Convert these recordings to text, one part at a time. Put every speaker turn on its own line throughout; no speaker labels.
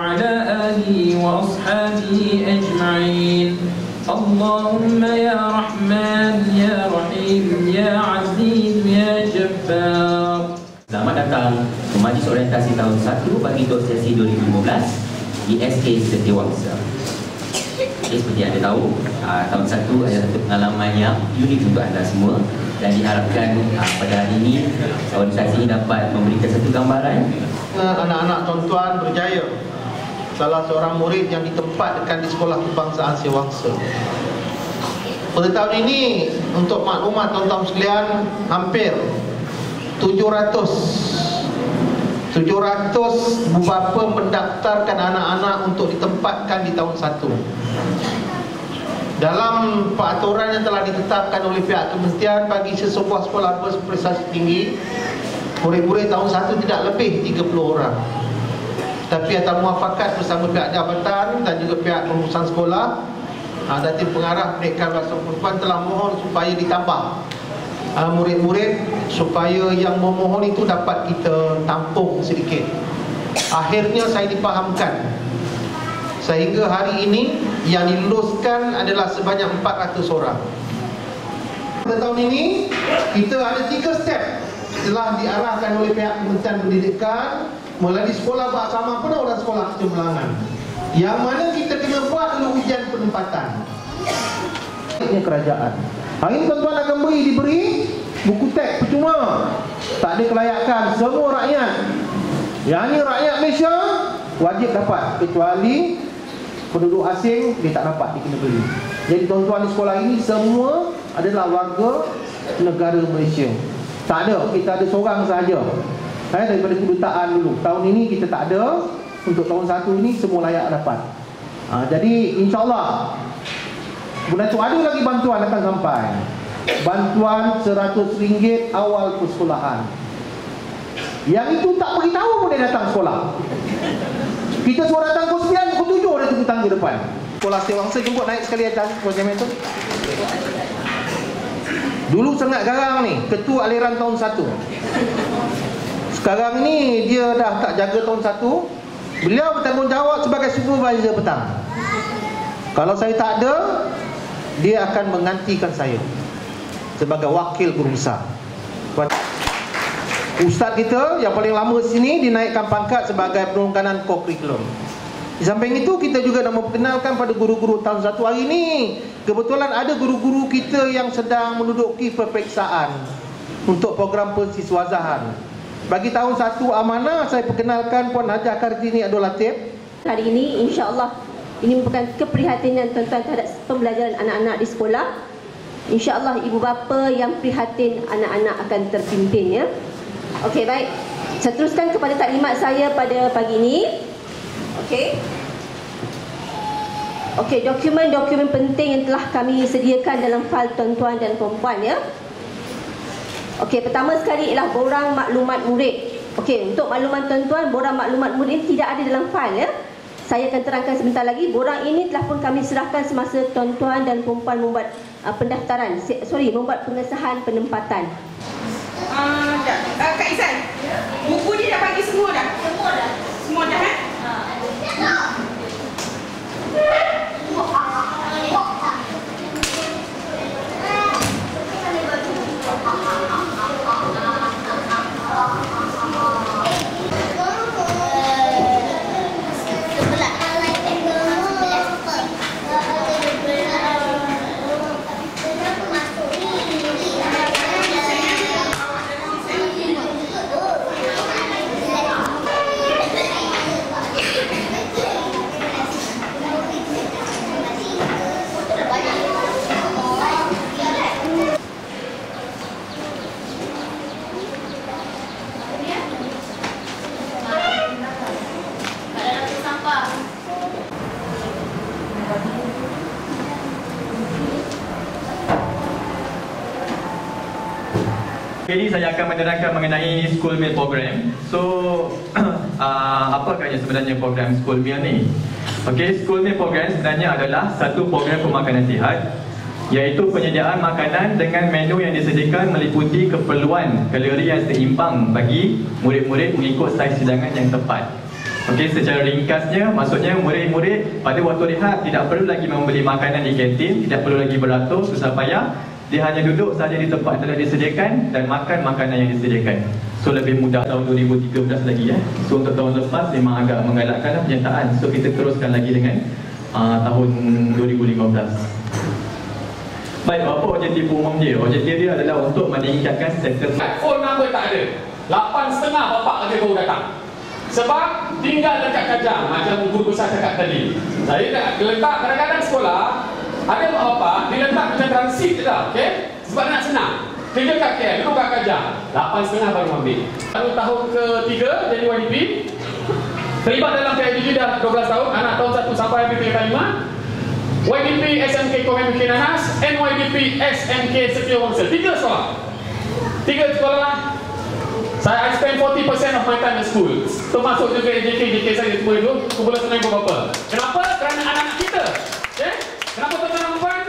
وعلى آله وأصحابه أجمعين اللهم يا رحمن يا رحيم يا عزيز يا جبار
Selamat datang ke Majlis Orientasi Tahun 1 bagi untuk sesi 2015 di SK Setiawangsa. Okay, seperti anda tahu, uh, tahun 1 adalah satu pengalaman yang unik untuk anda semua dan diharapkan uh, pada hari ini organisasi ini dapat memberikan satu gambaran
anak-anak tuan-tuan berjaya salah seorang murid yang ditempatkan di sekolah kebangsaan Sewangsa. Pada tahun ini untuk maklumat tuan-tuan sekalian hampir 700 700 bapa mendaftarkan anak-anak untuk ditempatkan di tahun 1 dalam peraturan yang telah ditetapkan oleh pihak kementerian bagi sesebuah sekolah berprestasi tinggi murid-murid tahun 1 tidak lebih 30 orang tapi atas muafakat bersama pihak jabatan dan juga pihak pengurusan sekolah ha, dan tim pengarah pendidikan bahasa perempuan telah mohon supaya ditambah ha, murid-murid supaya yang memohon itu dapat kita tampung sedikit. Akhirnya saya dipahamkan sehingga hari ini yang diluluskan adalah sebanyak 400 orang. Pada tahun ini kita ada tiga step telah diarahkan oleh pihak Kementerian Pendidikan melalui sekolah bersama pun orang sekolah kecemerlangan yang mana kita kena buat dulu ujian penempatan. Ini kerajaan. Hari ini tuan-tuan akan beri diberi buku teks percuma. Tak ada kelayakan semua rakyat. Yang ini rakyat Malaysia wajib dapat kecuali penduduk asing dia tak dapat dia kena beli jadi tuan-tuan di sekolah ini semua adalah warga negara Malaysia. Tak ada kita ada seorang sahaja eh, daripada kedutaan dulu. Tahun ini kita tak ada. Untuk tahun satu ini semua layak dapat. Ha, jadi insyaAllah bulan tu ada lagi bantuan akan sampai. Bantuan RM100 awal persekolahan. Yang itu tak beritahu pun dia datang sekolah. Kita suruh datang pukul 9 pukul 7 dia tunggu tangga depan. Sekolah sewangsa jemput naik sekali atas program itu Dulu sangat garang ni Ketua aliran tahun 1 Sekarang ni Dia dah tak jaga tahun 1 Beliau bertanggungjawab sebagai supervisor petang. Kalau saya tak ada Dia akan menggantikan saya Sebagai wakil guru besar. Ustaz kita yang paling lama sini Dinaikkan pangkat sebagai perungkanan co-curriculum. Di samping itu kita juga nak memperkenalkan pada guru-guru tahun 1 hari ini Kebetulan ada guru-guru kita yang sedang menduduki peperiksaan untuk program pensiswazahan. Bagi tahun satu amanah saya perkenalkan Puan Hajah Kartini Abdul Latif.
Hari ini insya-Allah ini merupakan keprihatinan tuan-tuan terhadap pembelajaran anak-anak di sekolah. Insya-Allah ibu bapa yang prihatin anak-anak akan terpimpin ya. Okey baik. Saya teruskan kepada taklimat saya pada pagi ini. Okey. Okey, dokumen-dokumen penting yang telah kami sediakan dalam fail tuan-tuan dan puan-puan ya. Okey, pertama sekali ialah borang maklumat murid. Okey, untuk makluman tuan-tuan, borang maklumat murid ini tidak ada dalam fail ya. Saya akan terangkan sebentar lagi. Borang ini telah pun kami serahkan semasa tuan-tuan dan puan-puan membuat uh, pendaftaran. Sorry, membuat pengesahan penempatan.
Uh, dah. Uh, Kak Isan, buku dia dah bagi? Semua dah. Semua dah
Kali ini saya akan menerangkan mengenai School Meal Program. So, uh, apakah yang sebenarnya program School Meal ni? Okey, School Meal Program sebenarnya adalah satu program pemakanan sihat iaitu penyediaan makanan dengan menu yang disediakan meliputi keperluan kalori yang seimbang bagi murid-murid mengikut saiz hidangan yang tepat. Okey, secara ringkasnya maksudnya murid-murid pada waktu rehat tidak perlu lagi membeli makanan di kantin, tidak perlu lagi beratur susah payah. Dia hanya duduk saja di tempat telah disediakan dan makan makanan yang disediakan. So lebih mudah tahun 2013 lagi ya. So untuk tahun lepas memang agak menggalakkan penyertaan. So kita teruskan lagi dengan uh, tahun 2015. Baik, apa objektif umum dia? Objektif dia adalah untuk meningkatkan status
Phone number tak ada. Lapan setengah bapak kata baru datang. Sebab tinggal dekat kajang macam guru besar cakap tadi. Saya nak letak kadang-kadang sekolah ada mak bapak dia letak macam transit je dah, okey? Sebab nak senang. Kerja kat KL, duduk kat kajang. Lapan setengah baru ambil. Lalu tahun ketiga jadi YDP. Terlibat dalam PIBG dah 12 tahun, anak tahun 1 sampai habis tingkat 5. YDP SMK Komen Bukit Nanas, NYDP SMK Setia Wangsa. Tiga sekolah. Tiga sekolah saya I spend 40% of my time in school. Termasuk juga JK, JK saya semua itu, kumpulan senang berapa. Kenapa? Kerana anak-anak kita. Okay? Kenapa tuan-tuan dan puan?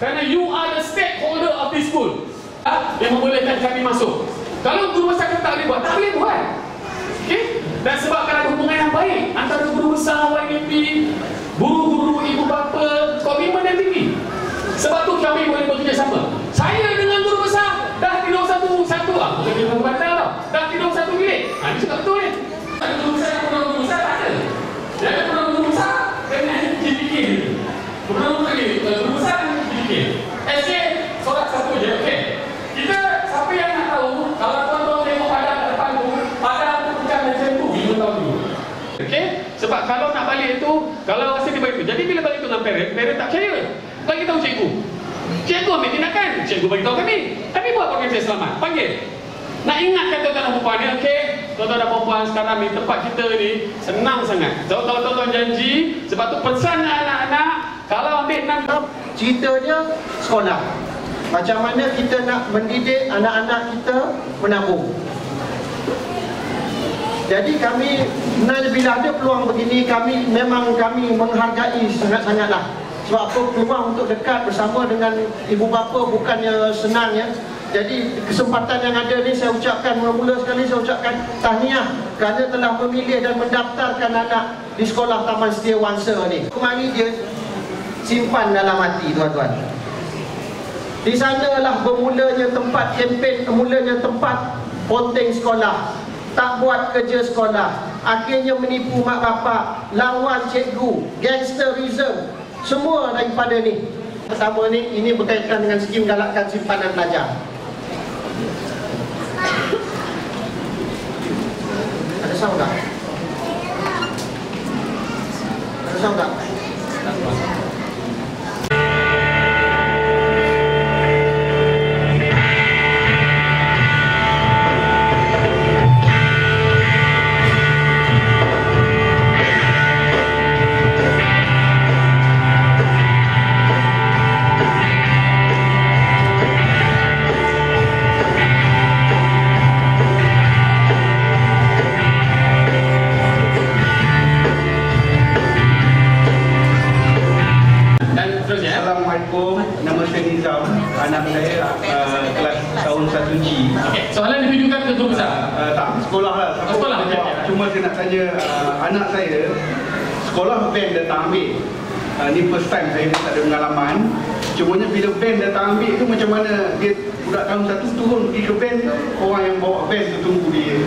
Kerana you are the stakeholder of this school. Ah, Yang membolehkan kami masuk. Kalau guru besar kata tak boleh buat, tak boleh buat. Okay? Dan sebabkan ada hubungan yang baik antara guru besar YDP, guru-guru, ibu bapa, komitmen yang tinggi. Sebab tu kami boleh bekerjasama. Saya dengan guru besar dah tidur satu satu ah, bukan tidur bantal tau. Dah tidur satu bilik. Ha, ini cakap betul ni. Ada guru besar yang pernah guru besar tak ada. Dia ada pernah guru besar dengan dibikin. Pernah guru lagi, guru besar dibikin. SJ, sorak satu je, okey. Kita, siapa yang nak tahu, kalau tuan-tuan tengok padang kat depan tu, padang tu bukan macam tu, lima tahun dulu. Okey? Sebab kalau nak balik tu, kalau rasa dia bagi tu. Jadi bila balik tu dengan parent, parent tak percaya. Bagi tahu cikgu. Cikgu ambil tindakan. Cikgu bagi tahu kami. Kami buat program saya selamat. Panggil. Nak ingatkan tuan-tuan dan perempuan ni, okey? Tuan-tuan dan perempuan sekarang ni, tempat kita ni senang sangat. Tuan-tuan janji, sebab tu pesan anak-anak, kalau ambil enam
Cerita dia sekolah Macam mana kita nak mendidik anak-anak kita menabung Jadi kami bila ada peluang begini kami memang kami menghargai sangat-sangatlah Sebab apa peluang untuk dekat bersama dengan ibu bapa bukannya senang ya jadi kesempatan yang ada ni saya ucapkan mula-mula sekali saya ucapkan tahniah kerana telah memilih dan mendaftarkan anak di sekolah Taman Setia Wangsa ni. Kemari dia simpan dalam hati tuan-tuan. Di sanalah bermulanya tempat kempen, bermulanya tempat ponteng sekolah. Tak buat kerja sekolah. Akhirnya menipu mak bapak, lawan cikgu, gangsterism. Semua daripada ni. Pertama ni, ini berkaitan dengan segi menggalakkan simpanan pelajar. Ada sound tak? Ada sound tak?
Tanya uh, anak saya, sekolah van datang ambil. Uh, ni first time saya tak ada pengalaman. Cumanya bila van datang ambil tu macam mana dia budak tahun satu turun pergi ke tu, orang yang bawa van tu tunggu dia.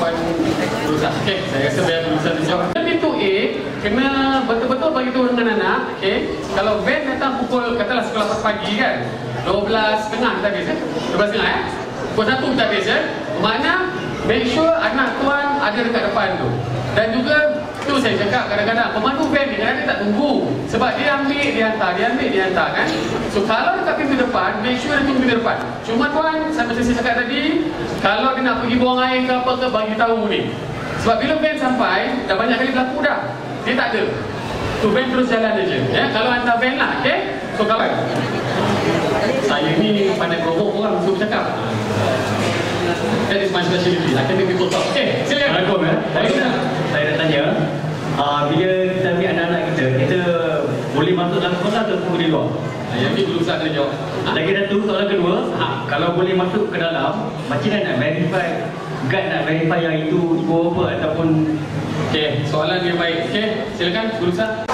Okey, saya rasa biar besar dijawab. Pintu A kena betul-betul bagi tahu dengan anak, okey. Kalau van datang pukul katalah sekolah pagi kan. 12.30 kita eh. 12.30 eh. Pukul 1 kita eh. Mana make sure anak tuan ada dekat depan tu. Dan juga tu saya cakap kadang-kadang pemandu van ni kadang dia tak tunggu. Sebab dia ambil dia hantar dia ambil dia hantar kan. So kalau dekat pintu depan make sure dia tunggu pintu depan. Cuma tuan macam saya cakap tadi kalau dia nak pergi buang air ke apa ke bagi tahu ni. Sebab bila van sampai dah banyak kali berlaku dah. Dia tak ada. Tu van terus jalan aja ya. Kalau hantar van lah okey? So kalau saya ni pandai provok orang suruh cakap That is my specialty. I can make people talk. Okay, silakan.
Assalamualaikum ya. Saya, nak tanya, uh, bila kita ambil anak-anak kita, kita boleh masuk dalam sekolah atau tunggu di luar?
Ah, Yang ni dulu saya kena jawab.
Lagi satu, soalan kedua, ha, kalau boleh masuk ke dalam, macam mana nak verify, guide nak verify yang itu ibu bapa ataupun
Okey, soalan dia baik. Okey, silakan Guru Sah.